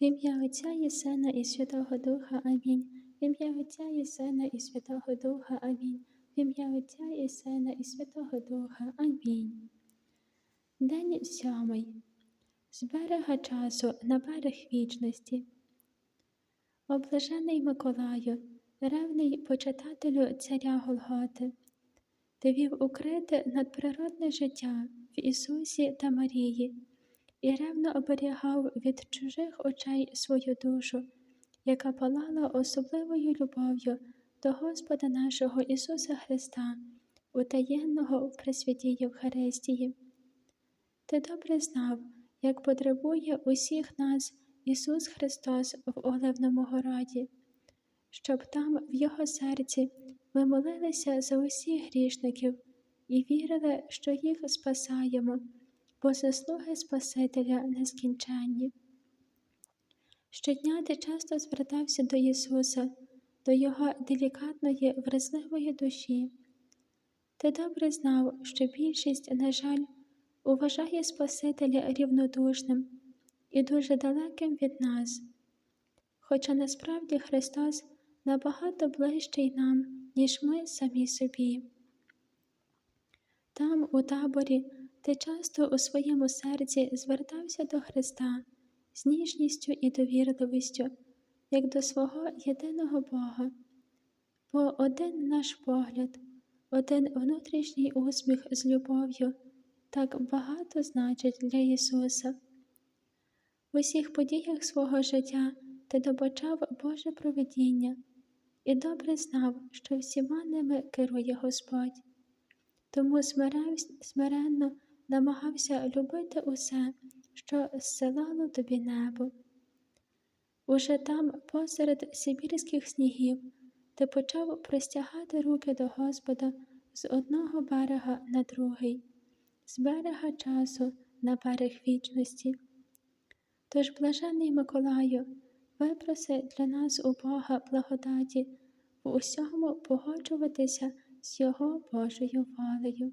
В ім'я Отця і Сина, і Святого Духа. Амінь. В ім'я Отця і Сина, і Святого Духа. Амінь. В ім'я Отця і Сина, і Святого Духа. Амінь. День сьомий. З берега часу на берег вічності. Облажений Миколаю, ревний почитателю царя Голготи, ти вів укрите надприродне життя в Ісусі та Марії і ревно оберігав від чужих очей свою душу, яка палала особливою любов'ю до Господа нашого Ісуса Христа, утаєнного в Пресвятій Євхаристії. Ти добре знав, як потребує усіх нас Ісус Христос в Оливному городі, щоб там, в Його серці, ми молилися за усіх грішників і вірили, що їх спасаємо бо заслуги Спасителя нескінченні. Щодня ти часто звертався до Ісуса, до Його делікатної, вразливої душі. Ти добре знав, що більшість, на жаль, вважає Спасителя рівнодушним і дуже далеким від нас, хоча насправді Христос набагато ближчий нам, ніж ми самі собі. Там, у таборі, ти часто у своєму серці звертався до Христа з ніжністю і довірливістю, як до свого єдиного Бога, бо один наш погляд, один внутрішній усміх з любов'ю так багато значить для Ісуса. В усіх подіях свого життя ти добачав Боже провидіння і добре знав, що всіма ними керує Господь. Тому смиренно намагався любити усе, що зсилало тобі небо. Уже там, посеред Сибірських снігів, ти почав простягати руки до Господа з одного берега на другий, з берега часу на берег вічності. Тож, блажений Миколаю, випроси для нас у Бога благодаті в усьому погоджуватися з Його Божою волею.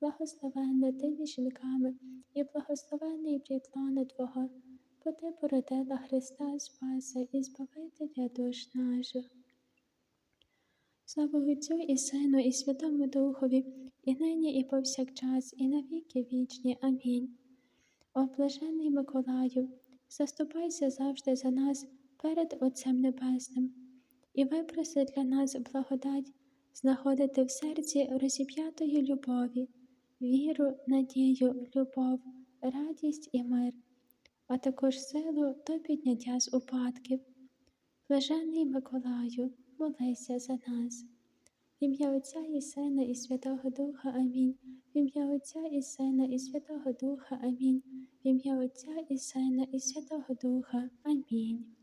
благословенна ти між жінками, і благословенний плід Твого, бо ти породила Христа Спаса і Збавителя душ наших. Слава Отцю і Сину, і Святому Духові, і нині, і повсякчас, і навіки вічні. Амінь. О блажений Миколаю, заступайся завжди за нас перед Отцем Небесним, і випроси для нас благодать знаходити в серці розіп'ятої любові віру, надію, любов, радість і мир, а також силу до підняття з упадків. Блажений Миколаю, молися за нас. В ім'я Отця і Сина, і Святого Духа Амінь. В ім'я Отця і Сина, і Святого Духа Амінь. В ім'я Отця і Сина, і Святого Духа Амінь.